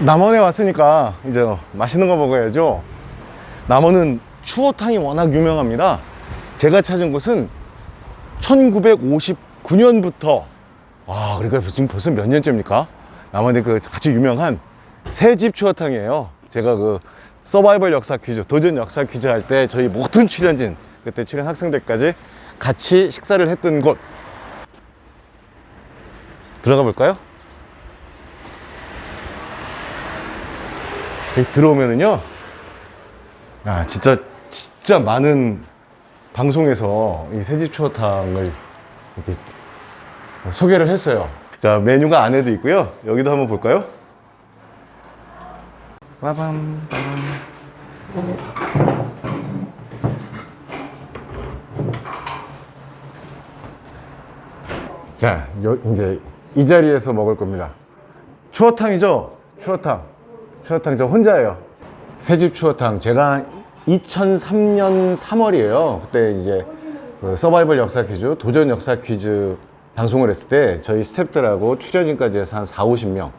남원에 왔으니까 이제 맛있는 거 먹어야죠. 남원은 추어탕이 워낙 유명합니다. 제가 찾은 곳은 1959년부터 아 그러니까 지금 벌써 몇 년째입니까? 남원의 그 아주 유명한 새집 추어탕이에요. 제가 그 서바이벌 역사 퀴즈, 도전 역사 퀴즈 할 때 저희 모든 출연진 그때 출연 학생들까지 같이 식사를 했던 곳 들어가 볼까요? 여기 들어오면은요, 아 진짜 진짜 많은 방송에서 이 새집 추어탕을 이렇게 소개를 했어요. 자 메뉴가 안에도 있고요. 여기도 한번 볼까요? 빠밤 빠밤. 자, 요, 이제 이 자리에서 먹을 겁니다. 추어탕이죠? 추어탕. 추어탕 저 혼자예요. 새집 추어탕. 제가 2003년 3월이에요. 그때 이제 그 서바이벌 역사 퀴즈, 도전 역사 퀴즈 방송을 했을 때 저희 스탭들하고 출연진까지 해서 한 4, 50명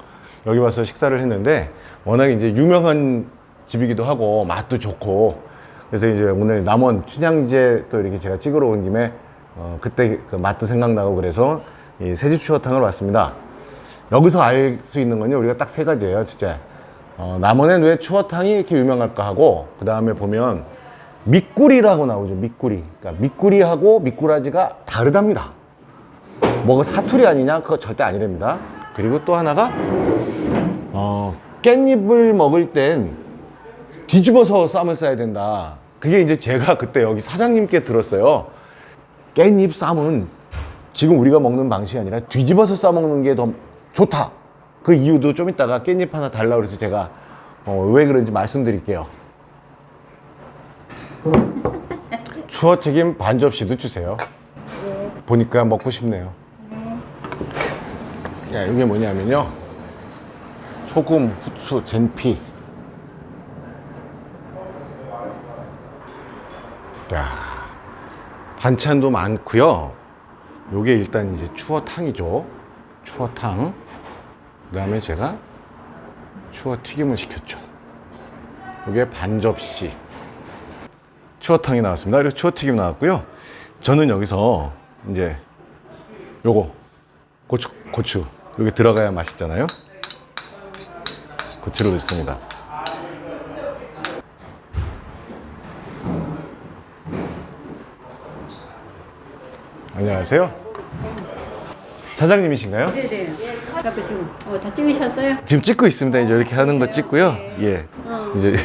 여기 와서 식사를 했는데 워낙 이제 유명한 집이기도 하고 맛도 좋고 그래서 이제 오늘 남원 춘향제 또 이렇게 제가 찍으러 온 김에 어, 그때 그 맛도 생각나고 그래서 이 새집 추어탕을 왔습니다. 여기서 알 수 있는 건요 우리가 딱 세 가지예요 진짜 어, 남원엔 왜 추어탕이 이렇게 유명할까 하고 그 다음에 보면 밑구리라고 나오죠 밑구리. 그러니까 밑구리하고 미꾸라지가 다르답니다. 뭐가 사투리 아니냐? 그거 절대 아니랍니다. 그리고 또 하나가 어, 깻잎을 먹을 땐 뒤집어서 쌈을 싸야 된다. 그게 이제 제가 그때 여기 사장님께 들었어요. 깻잎 쌈은 지금 우리가 먹는 방식이 아니라 뒤집어서 싸먹는 게 더 좋다. 그 이유도 좀 이따가 깻잎 하나 달라고 그래서 제가 어, 왜 그런지 말씀드릴게요. 추어튀김 반 접시도 주세요. 보니까 먹고 싶네요. 야, 이게 뭐냐면요. 소금, 후추, 젠피. 야, 반찬도 많고요. 요게 일단 이제 추어탕이죠. 추어탕. 그 다음에 제가 추어 튀김을 시켰죠. 요게 반 접시. 추어탕이 나왔습니다. 그리고 추어 튀김 나왔고요. 저는 여기서 이제 요거 고추 고추 여기 들어가야 맛있잖아요. 고추를 넣습니다. 안녕하세요. 사장님이신가요? 네네. 그래갖고 지금 어, 다 찍으셨어요? 지금 찍고 있습니다. 이제 이렇게 하는 거 찍고요. 예. 어. 이제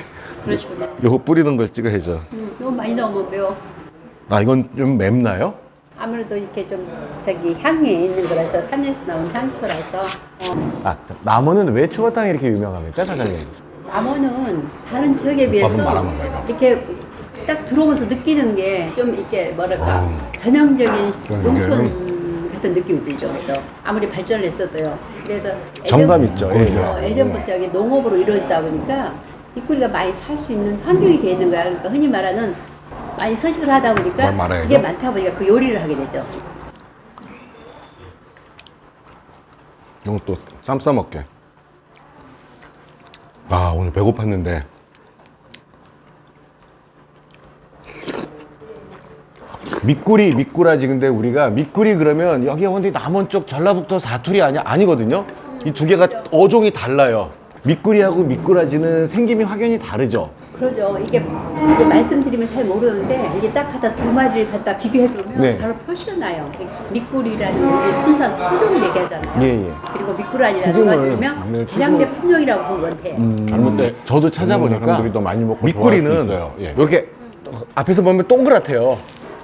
그러시구나. 요거 뿌리는 걸 찍어야죠. 음, 너무 많이 넣으면 매워. 아, 이건 좀 맵나요? 아무래도 이렇게 좀 저기 향이 있는 거라서 산에서 나온 향초라서 어, 아, 남원은 왜 추어탕이 이렇게 유명합니까, 사장님? 남원은 다른 지역에 비해서 이거. 이렇게 딱 들어오면서 느끼는 게 좀 이렇게 뭐랄까 어우. 전형적인 음. 농촌 같은 느낌이 들죠. 그래서 아무리 발전을 했어도 그래서 정감 있죠, 예, 예. 어, 예전부터 여기 농업으로 이루어지다 보니까 입구리가 많이 살 수 있는 환경이 돼 있는 거야. 그러니까 흔히 말하는 많이 서식을 하다 보니까. 그게 많다 보니까 그 요리를 하게 되죠. 이거 또쌈 싸먹게. 아, 오늘 배고팠는데. 밑구리, 미꾸라지. 근데 우리가 밑구리 그러면 여기 어디 남원 쪽 전라북도 사투리 아니야? 아니거든요? 이 두 개가 어종이 달라요. 밑구리하고 미꾸라지는 생김이 확연히 다르죠. 그러죠. 이게, 이게 말씀드리면 잘 모르는데 이게 딱 갖다 두 마리를 갖다 비교해 보면 네. 바로 표시가 나요. 미꾸리라는 순수한 토종을 얘기하잖아요. 예, 예. 그리고 미꾸라지라는 토종을, 거 네, 들으면 계량대 품종이라고 보면 돼요. 잘못돼. 저도 찾아보니까 사람들이 더 많이 먹고 좋아할 수 밑구리는 있어요. 예. 이렇게 앞에서 보면 동그랗대요.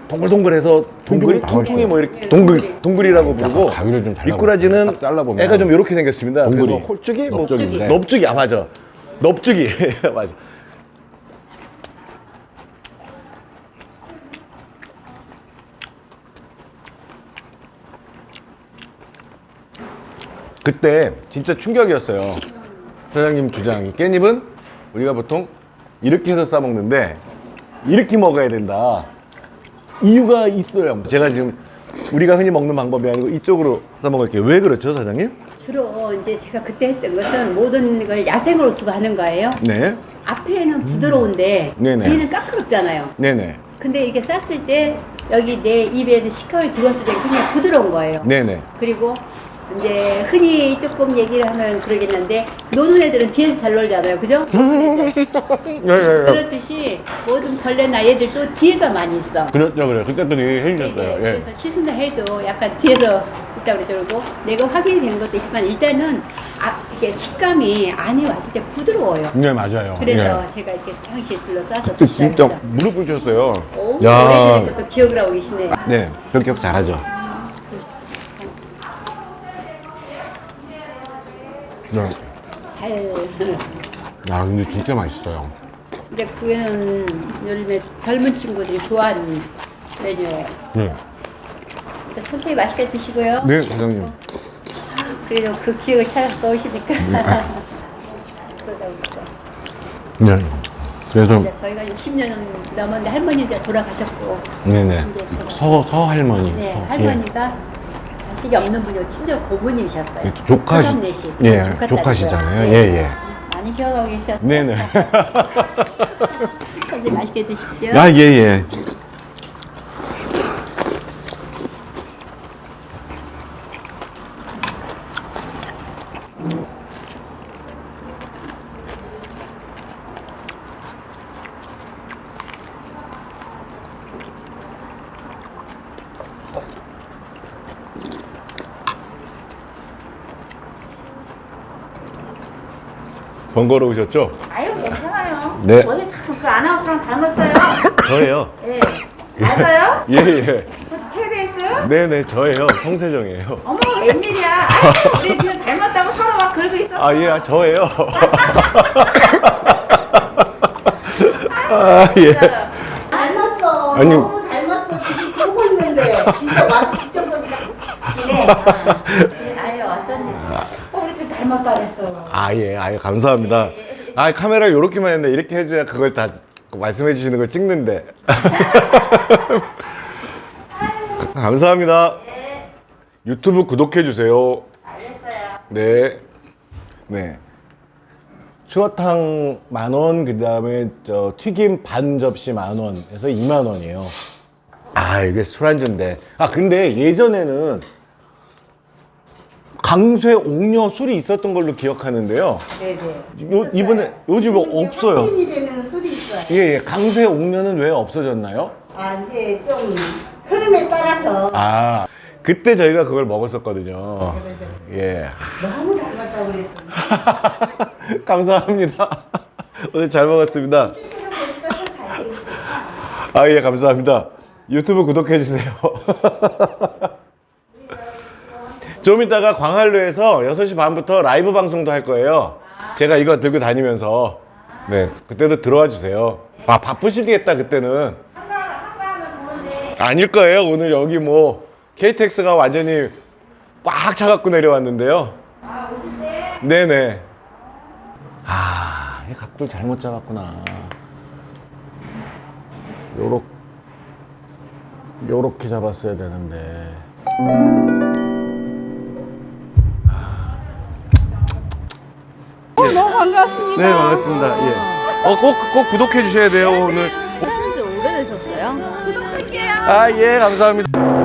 동글동글해서 동글이 동글이 통통이 뭐 이렇게 동글 동글이라고 부르고 가위를 좀. 미꾸라지는 잘라보면 애가 좀 이렇게 생겼습니다. 그래서 동글이. 홀쭉이 뭐 넓적인데. 넓적이 아 맞아. 넓적이 맞아. 그때 진짜 충격이었어요. 사장님 주장이 깻잎은 우리가 보통 이렇게 해서 싸 먹는데 이렇게 먹어야 된다. 이유가 있어요. 제가 지금 우리가 흔히 먹는 방법이 아니고 이쪽으로 싸 먹을게요. 왜 그렇죠, 사장님? 주로 이제 제가 그때 했던 것은 모든 걸 야생으로 두고 하는 거예요. 네. 앞에는 부드러운데 네네. 뒤는 까끌었잖아요. 네네. 근데 이게 쌌을 때 여기 내 입에 식감이 들어왔을 때 그냥 부드러운 거예요. 네네. 그리고 이제 흔히 조금 얘기를 하면 그러겠는데 노는 애들은 뒤에서 잘 놀잖아요. 그죠? 네, 네, 네. 그렇듯이 모든 벌레나 얘들도 뒤에가 많이 있어. 그렇죠, 그래요. 그때도 네, 해주셨어요. 네. 예. 그래서 시순다 해도 약간 뒤에서 있다 그러고 내가 확인이 된 것도 있지만 일단은 아, 이게 식감이 안에 왔을 때 부드러워요. 네, 맞아요. 그래서 예. 제가 이렇게 향시에 둘러싸서 진짜 드시라고 했죠. 무릎 꿇으셨어요. 오, 야. 오래전에 또 기억을 하고 계시네요. 네, 그렇게 기억 잘하죠. 네. 잘. 야, 근데 진짜 맛있어요. 근데 그거는 요즘에 젊은 친구들이 좋아하는 메뉴예요. 네. 천천히 맛있게 드시고요. 네, 사장님. 그래도 그 기억을 찾아서 오시니까. 보니까. 네. 그래서 이제 저희가 60년 넘었는데 할머니 이제 돌아가셨고. 네네. 서, 서 할머니. 네, 서, 할머니가 자식이 없는 분이고 친정 고모님이셨어요. 예. 조카시, 조삼내시. 예, 조카 조카시잖아요. 딸이고요. 예, 예. 많이 기억하고 계셔서 네네. 천천히 맛있게 드십시오. 아, 예, 예. 번거로우셨죠? 아유 괜찮아요. 네. 원래 참그 아나운서랑 닮았어요. 저예요. 예. 맞아요? 예, 예. 그 KBS? 네네, 저예요. 성세정이에요. 어머 웬일이야? 아유, 우리 지금 닮았다고 서로 막 그러고 있었어. 아, 예, 아, 저예요. 아, 예. 닮았어. 아니. 너무 닮았어. 지금 보고 있는데 진짜 와서 직접 보니까 기네. 아유 어쩐지. 어, 우리 지금 닮았다 그랬어. 아, 예, 아, 예, 감사합니다. 아, 카메라 이렇게만 했는데 이렇게 해줘야 그걸 다 말씀해 주시는 걸 찍는데. 감사합니다. 유튜브 구독해 주세요. 알겠어요. 네. 네. 추어탕 만 원, 그 다음에 저 튀김 반 접시 만 원, 해서 2만 원이에요. 아, 이게 술안주인데. 아, 근데 예전에는 강쇠 옥녀 술이 있었던 걸로 기억하는데요. 네네. 요, 이번에 요즘 없어요. 되는 술이 있어요. 예, 예. 강쇠 옥녀는 왜 없어졌나요? 아 이제 좀 흐름에 따라서 아, 그때 저희가 그걸 먹었었거든요. 예. 너무 닮았다고 그랬더니 감사합니다. 오늘 잘 먹었습니다. 실제로 보니까 좀 잘생겼어. 아, 예, 감사합니다. 유튜브 구독해주세요. 좀 이따가 광활루에서 6시 반부터 라이브 방송도 할 거예요. 제가 이거 들고 다니면서. 네, 그때도 들어와 주세요. 아, 바쁘시겠다, 그때는. 아닐 거예요. 오늘 여기 뭐, KTX가 완전히 꽉 차갖고 내려왔는데요. 네네. 아, 이 각도를 잘못 잡았구나. 요렇게. 요렇게 잡았어야 되는데. 반갑습니다. 네, 반갑습니다. 예. 어, 꼭, 꼭 구독해 주셔야 돼요, 오늘. 오래되셨어요? 구독할게요. 아, 예, 감사합니다.